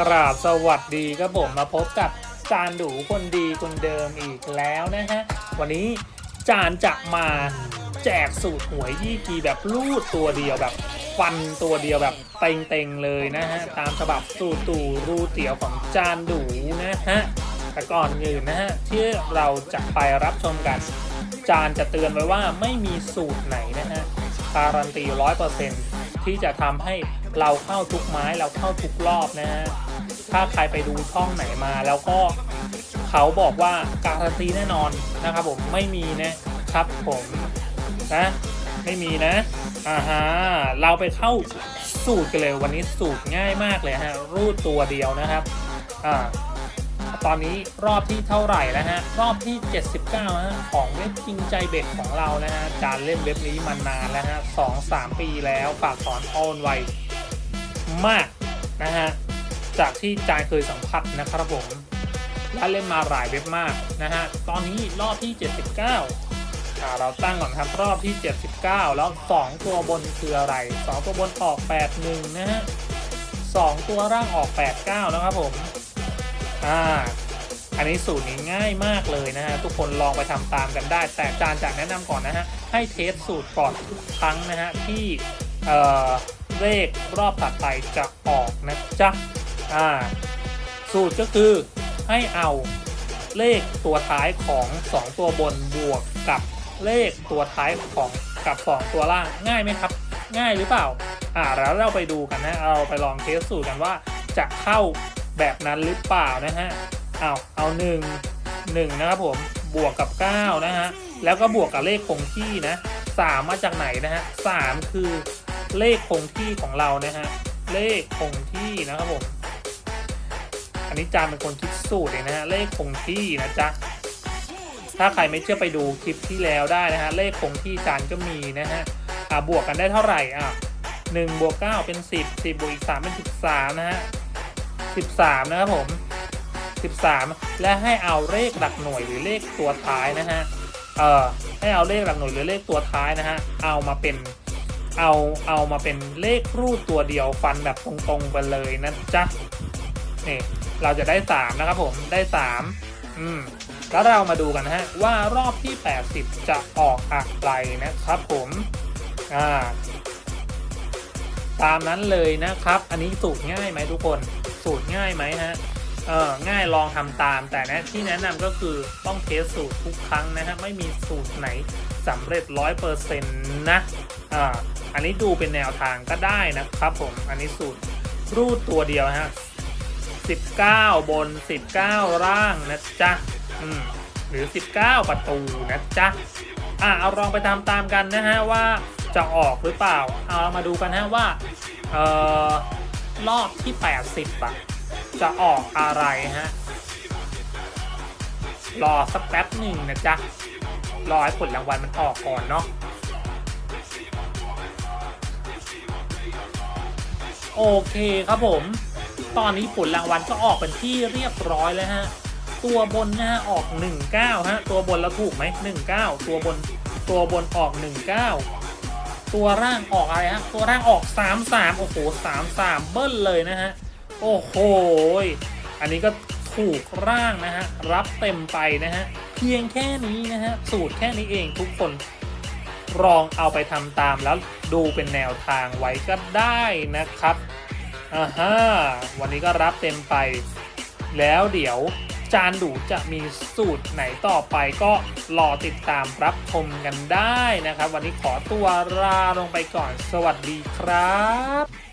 กราบสวัสดีครับผมมาพบกับจานดูคนดีคนเดิมอีกแล้วนะฮะ วันนี้จานจะมาแจกสูตรหวยยี่กีแบบลูดตัวเดียวแบบฟันตัวเดียวแบบเต็งๆเลยนะฮะ ตามฉบับสูตรตู่รูเตี๋ยวของจานดูนะฮะแต่ก่อนอื่นนะฮะ ที่เราจะไปรับชมกัน จานจะเตือนไว้ว่าไม่มีสูตรไหนนะฮะการันตีร้อยเปอร์เซ็นที่จะทำให้เราเข้าทุกไม้เราเข้าทุกรอบนะฮะ ถ้าใครไปดูช่องไหนมา แล้วก็เขาบอกว่าการันตีแน่นอนนะครับผมไม่มีนะครับผมนะไม่มีนะอ่าฮะเราไปเข้าสูตรกันเลยวันนี้สูตรง่ายมากเลยฮะรูดตัวเดียวนะครับอ่าตอนนี้รอบที่เท่าไหร่แล้วฮะรอบที่ 79ฮะของเว็บจริงใจเบ็ดของเรานะฮะการเล่นเว็บนี้มานานแล้วฮะสองสามปีแล้วฝากถอนออนไวมากนะฮะ จากที่จานเคยสัมผัสนะครับผมและเล่นมาหลายเว็บมากนะฮะ ตอนนี้รอบที่ 79อ่าเราตั้งก่อนครับรอบที่ 79 แล้ว 2 ตัวบนคืออะไร 2 ตัวบนออก 81 นะฮะ 2 ตัวร่างออก 89 นะครับผม อ่า อันนี้สูตรนี้ง่ายมากเลยนะฮะ ทุกคนลองไปทำตามกันได้ แต่จานจะแนะนำก่อนนะฮะ ให้เทสสูตรก่อนทุกครั้งนะฮะที่ เอ่อเลขรอบถัดไปจะออกนะจ๊ะ อ่าสูตรก็คือให้เอาเลขตัวท้ายของ 2 ตัวบนบวกกับเลขตัวท้ายของกับ 2 ตัวล่างง่ายไหมครับ ง่ายหรือเปล่า อ่าแล้วเราไปดูกันนะเราไปลองเทสสูตรกันว่าจะเข้าแบบนั้นหรือเปล่านะฮะเอาเอา1 1นะครับผมบวกกับ 9 นะฮะแล้วก็บวกกับเลขคงที่นะ3มาจากไหนนะฮะ3คือเลขคงที่ของเรานะฮะเลขคงที่นะครับผม นนี้จานเป็นคนคิดสูตรเองนะฮะเลขคงที่นะจ๊ะถ้าใครไม่เชื่อไปดูคลิปที่แล้วได้นะฮะเลขคงที่จานก็มีนะฮะอ่าบวกกันได้เท่าไหร่อะหนึ่งบวกเก้าเป็นสิบสิบบวกอีกสามเป็นสิบสามนะฮะสิบสามนะครับผมสิบสามและให้เอาเลขหลักหน่วยหรือเลขตัวท้ายนะฮะเอ่อให้เอาเลขหลักหน่วยหรือเลขตัวท้ายนะฮะเอามาเป็นเอาเอามาเป็นเลขรูดตัวเดียวฟันแบบตรงๆไปเลยนะจ๊ะนี่ เราจะได้3นะครับผมได้3อืมแล้วเรามาดูกันนะฮะว่ารอบที่ 80 จะออกอะไรนะครับผมอ่าตามนั้นเลยนะครับ อันนี้สูตรง่ายไหมทุกคน สูตรง่ายไหมฮะเออง่ายลองทำตาม แต่นะที่แนะนำก็คือต้องเทสสูตรทุกครั้งนะฮะไม่มีสูตรไหนสำเร็จร้อยเปอร์เซ็นต์นะอ่าอันนี้ดูเป็นแนวทางก็ได้นะครับผมอันนี้สูตรรูดตัวเดียวฮะ 19 บน 19 ร่างนะจ๊ะอืมหรือ 19 ประตูนะจ๊ะอะเอาลองไปตามตามกันนะฮะว่าจะออกหรือเปล่า เอาเรามาดูกันนะว่าเอ่อรอบที่ 80อะจะออกอะไรฮะรอสักแป๊บหนึ่งนะจ๊ะรอให้ผลรางวัลมันออกก่อนเนาะโอเคครับผม ตอนนี้ผลรางวัลก็ออกเป็นที่เรียบร้อยแล้วฮะ ตัวบนนะฮะออก 19 ฮะ ตัวบนเราถูกไหม 19 ตัวบน ตัวบนออก 19 ตัวร่างออกอะไรฮะ ตัวร่างออก 33 โอ้โห 33 เบิ้ลเลยนะฮะ โอ้โห อันนี้ก็ถูกร่างนะฮะ รับเต็มไปนะฮะ เพียงแค่นี้นะฮะ สูตรแค่นี้เองทุกคนลองเอาไปทำตามแล้วดูเป็นแนวทางไว้ก็ได้นะครับ อ่าฮะวันนี้ก็รับเต็มไป แล้วเดี๋ยวจานดูจะมีสูตรไหนต่อไปก็รอติดตามรับชมกันได้นะครับ วันนี้ขอตัวลาลงไปก่อนสวัสดีครับ